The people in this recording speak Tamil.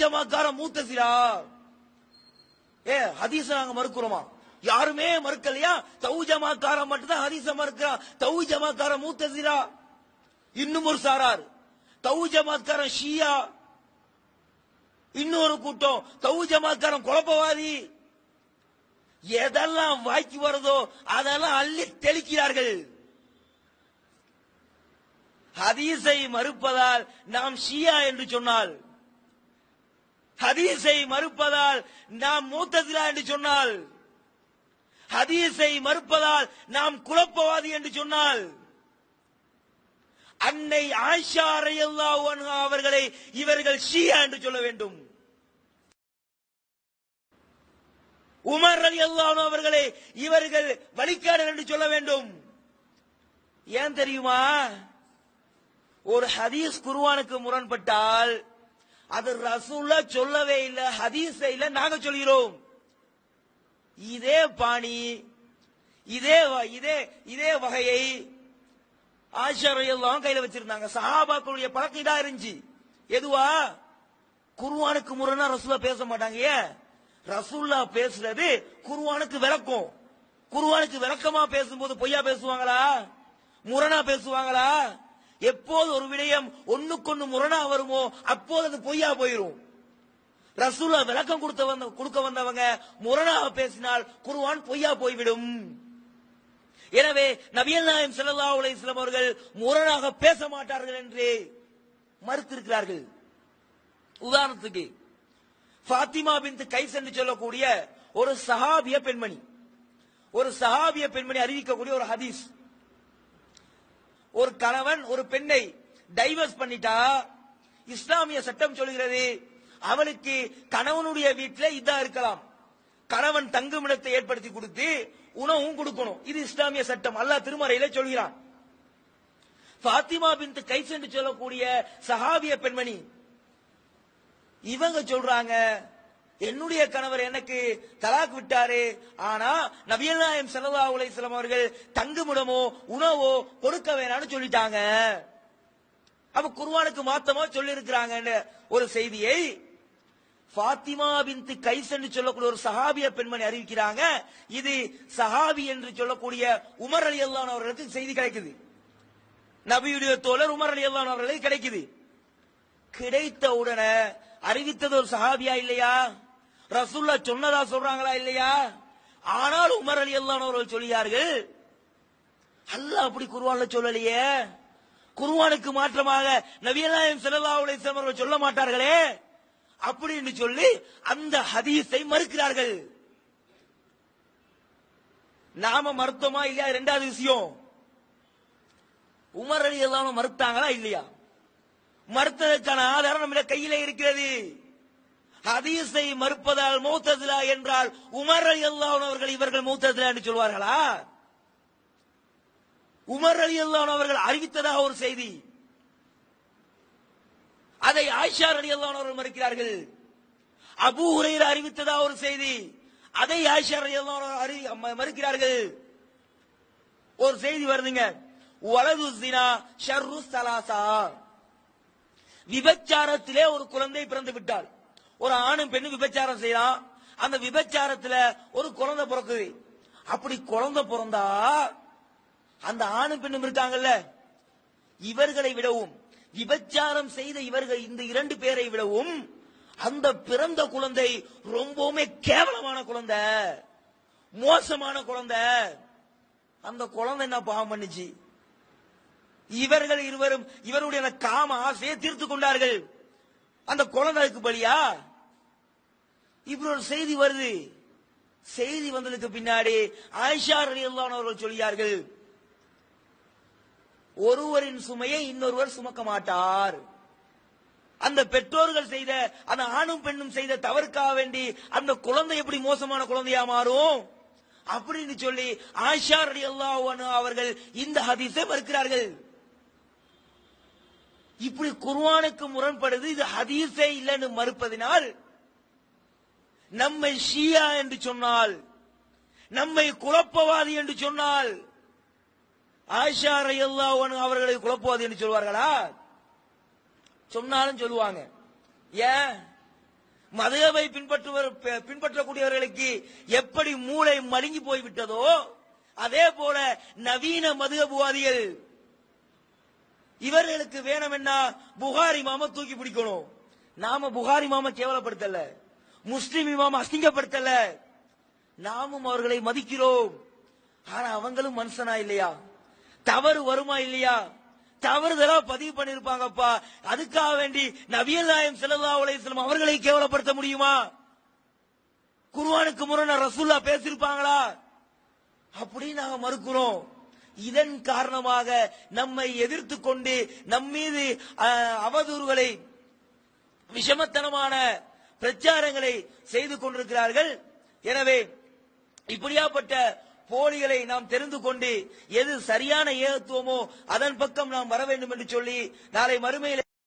ஜமாக்கார மூத்தசிலா ஏ ஹதீஸ நாங்க மறுக்கிறோமா? யாருமே மறுக்கலையா? தௌ ஜமாக்கார மட்டும்தான் ஹதீஸ மறுக்கிறான் தௌ ஜமாக்கார மூத்தசிலா இன்னும் ஒரு சாரார். தௌ ஜமாக்காரன் ஷியா. இன்னொரு கூட்டம். தௌ ஜமாக்காரன் குழப்பவாதி. எதெல்லாம் வாய்க்கு வருதோ அதெல்லாம் அள்ளி தெளிக்கிறார்கள். ஹதீஸை மறுப்பதால் நாம் ஷியா என்று சொன்னால் ஹதீஸை மறுப்பதால் நாம் மூத்ததிலா என்று சொன்னால். ஹதீஸை மறுப்பதால் நாம் குழப்பவாதி என்று சொன்னால். அன்னை ஆயிஷா அவர்களை இவர்கள் ஷியா என்று சொல்ல வேண்டும். உமர் அலி அவர்களை இவர்கள் வழிகாடல் என்று சொல்ல வேண்டும். ஏன் தெரியுமா? ஒரு ஹதீஸ் குருவானுக்கு முரண்பட்டால் அது ரசூல சொல்லவே இல்லை ஹதீஸ் இல்ல நாங்க சொல்கிறோம். இதே பாணி இதே வ- இதே இதே வகையை ஆஷரையெல்லாம் கையில வச்சிருந்தாங்க. சஹாபாக்களுடைய பழக்கம் இதா இருந்துச்சு. எதுவா? குருவானுக்கு முரணா ரசூலா பேச மாட்டாங்க. ஏன் ரசூல்லா பேசுறது குருவானுக்கு விளக்கம். குருவானுக்கு விளக்கமா பேசும்போது பொய்யா பேசுவாங்களா? முரணா பேசுவாங்களா? எப்போது ஒரு விடயம் ஒண்ணுக்கொன்னு முரணா வருமோ அப்போது அது பொய்யா போயிரும். ரசூலா விளக்கம் கொடுத்த வந்த கொடுக்க வந்தவங்க முரணாக பேசினால் குருவான் பொய்யா போய்விடும். எனவே நபியல் நாயம் ஸல்லல்லாஹு அலைஹி அவர்கள் முரணாக பேச மாட்டார்கள் என்று மறுத்திருக்கிறார்கள். உதாரணத்துக்கு ஃபாத்திமா பின் கைஸ் என்று சொல்லக்கூடிய ஒரு சஹாபிய பெண்மணி ஒரு சஹாபிய பெண்மணி அறிவிக்கக்கூடிய ஒரு ஹதீஸ். ஒரு கணவன் ஒரு பெண்ணை டைவர்ஸ் பண்ணிட்டா இஸ்லாமிய சட்டம் சொல்கிறது அவளுக்கு கணவனுடைய வீட்டில் இதா இருக்கலாம். கணவன் தங்குமிடத்தை ஏற்படுத்தி கொடுத்து உணவும் கொடுக்கணும். இது இஸ்லாமிய சட்டம். அல்லாஹ் திருமறையில சொல்கிறான். ஃபாத்திமா பின் கைஸ் என்று சொல்லக்கூடிய சஹாபிய பெண்மணி இவங்க சொல்றாங்க என்னுடைய கணவர் எனக்கு தலாக் விட்டாரு. ஆனா நபியல் நாயம் ஸல்லல்லாஹு அலைஹி அவர்கள் தங்குமிடமோ உணவோ கொடுக்க வேணாம்னு சொல்லிட்டாங்க. அப்ப குர்ஆனுக்கு மாத்தமா சொல்லி இருக்கிறாங்க ஒரு செய்தியை ஃபாத்திமா பின்த் கைஸ் என்று சொல்லக்கூடிய ஒரு சஹாபிய பெண்மணி அறிவிக்கிறாங்க. இது சஹாபி என்று சொல்லக்கூடிய உமர் அலி அவர்களுக்கு செய்தி கிடைக்குது. நபியுடைய தோழர் உமர் அலி அவர்களுக்கு கிடைக்குது. கிடைத்த உடனே அறிவித்தது ஒரு சஹாபியா இல்லையா? ரசூல்லா சொன்னதா சொல்றாங்களா இல்லையா? ஆனால் உமர் அலி அல்லானவர்கள் சொல்லியார்கள் அல்ல அப்படி குருவான்ல சொல்லலையே. குருவானுக்கு மாற்றமாக நபியல்லாஹிம் ஸல்லல்லாஹு அலைஹி அவர்கள் சொல்ல மாட்டார்களே. அப்படின்னு சொல்லி அந்த ஹதீஸை மறுக்கிறார்கள். நாம மறுத்தோமா இல்லையா? ரெண்டாவது விஷயம். உமர் அலி எல்லாம் மறுத்தாங்களா இல்லையா? மறுத்ததற்கான ஆதாரம் நம்ம கையில இருக்கிறது. ஹதீஸை மறுப்பதால் மூத்ததிலா என்றால் உமர் அலி அல்லாஹ் அவர்கள் இவர்கள் மூத்ததிலா என்று சொல்வார்களா? உமர் அலி அல்லாஹ் அவர்கள் அறிவித்ததாக ஒரு செய்தி. அதை ஆயிஷா அலி அல்லாஹ் அவர்கள் மறுக்கிறார்கள். அபூ உரையில் அறிவித்ததாக ஒரு செய்தி. அதை ஆயிஷா அலி அல்லாஹ் அறி- மறுக்கிறார்கள். ஒரு செய்தி வருதுங்க. வலது ஜினா ஷர்ரு சலாசா விபச்சாரத்திலே ஒரு குழந்தை பிறந்து விட்டாள். ஒரு ஆணும் பெண்ணும் விபச்சாரம் செய்யலாம் அந்த விபச்சாரத்துல ஒரு குழந்தை பிறக்குது. அப்படி குழந்தை பிறந்தா அந்த ஆணும் பெண்ணும் இருக்காங்கல்ல இவர்களை விடவும் விபச்சாரம் செய்த இவர்கள் இந்த இரண்டு பேரை விடவும் அந்த பிறந்த குழந்தை ரொம்பவுமே கேவலமான குழந்தை மோசமான குழந்தை. அந்த குழந்தை என்ன பாவம் பண்ணுச்சு? இவர்கள் இருவரும் இவருடைய காம ஆசையை தீர்த்து கொண்டார்கள். அந்த குழந்தைக்கு பலியா? இப்படி ஒரு செய்தி வருது. செய்தி வந்ததுக்கு பின்னாடி ஆயிஷா ரலியல்லாஹு அன்ஹா அவர்கள் சொல்லியார்கள் ஒருவரின் சுமையை இன்னொருவர் சுமக்க மாட்டார். அந்த பெற்றோர்கள் செய்த அந்த ஆணும் பெண்ணும் செய்த தவறுக்காக வேண்டி அந்த குழந்தை எப்படி மோசமான குழந்தையா மாறும்? அப்படின்னு சொல்லி ஆஷா ரலியல்லாஹு அவர்கள் இந்த ஹதீஸை மறுக்கிறார்கள். இப்படி குர்வானுக்கு முரண்படுது இது ஹதீஸே இல்லைன்னு மறுப்பதினால் நம்மை ஷியா என்று சொன்னால் நம்மை குழப்பவாதி என்று சொன்னால் ஆஷா ரயல்லா அவர்களை குழப்பவாதி என்று சொல்வார்களா? சொன்னாலும் சொல்லுவாங்க. ஏன்? மதுகவை பின்பற்றுவர் பின்பற்றக்கூடியவர்களுக்கு எப்படி மூளை மழுங்கி போய்விட்டதோ அதே போல நவீன மதுகபுவாதிகள் இவர்களுக்கு வேணும் என்ன புகாரி மாம தூக்கி பிடிக்கணும். நாம புகாரி மாம கேவலப்படுத்தல. முஸ்லிம் இமாம அசிங்கப்படுத்தல. நாமும் அவர்களை மதிக்கிறோம். ஆனா அவங்களும் மனுஷனா இல்லையா? தவறு வருமா இல்லையா? தவறுதலா பதிவு பண்ணிருப்பாங்கப்பா. அதுக்காக வேண்டி நபியல் நாயம் ஸல்லல்லாஹு அலைஹி அவர்களை கேவலப்படுத்த முடியுமா? குர்வானுக்கு முரண ரசூல்லா பேசியிருப்பாங்களா? அப்படின்னு நாங்க மறுக்கிறோம். இதன் காரணமாக நம்மை எதிர்த்து கொண்டு நம்மீது அவதூறுகளை விஷமத்தனமான பிரச்சாரங்களை செய்து கொண்டிருக்கிறார்கள். எனவே இப்படியாப்பட்ட போலிகளை நாம் தெரிந்து கொண்டு எது சரியான ஏகத்துவமோ அதன் பக்கம் நாம் வர வேண்டும் என்று சொல்லி நாளை மறுமையில்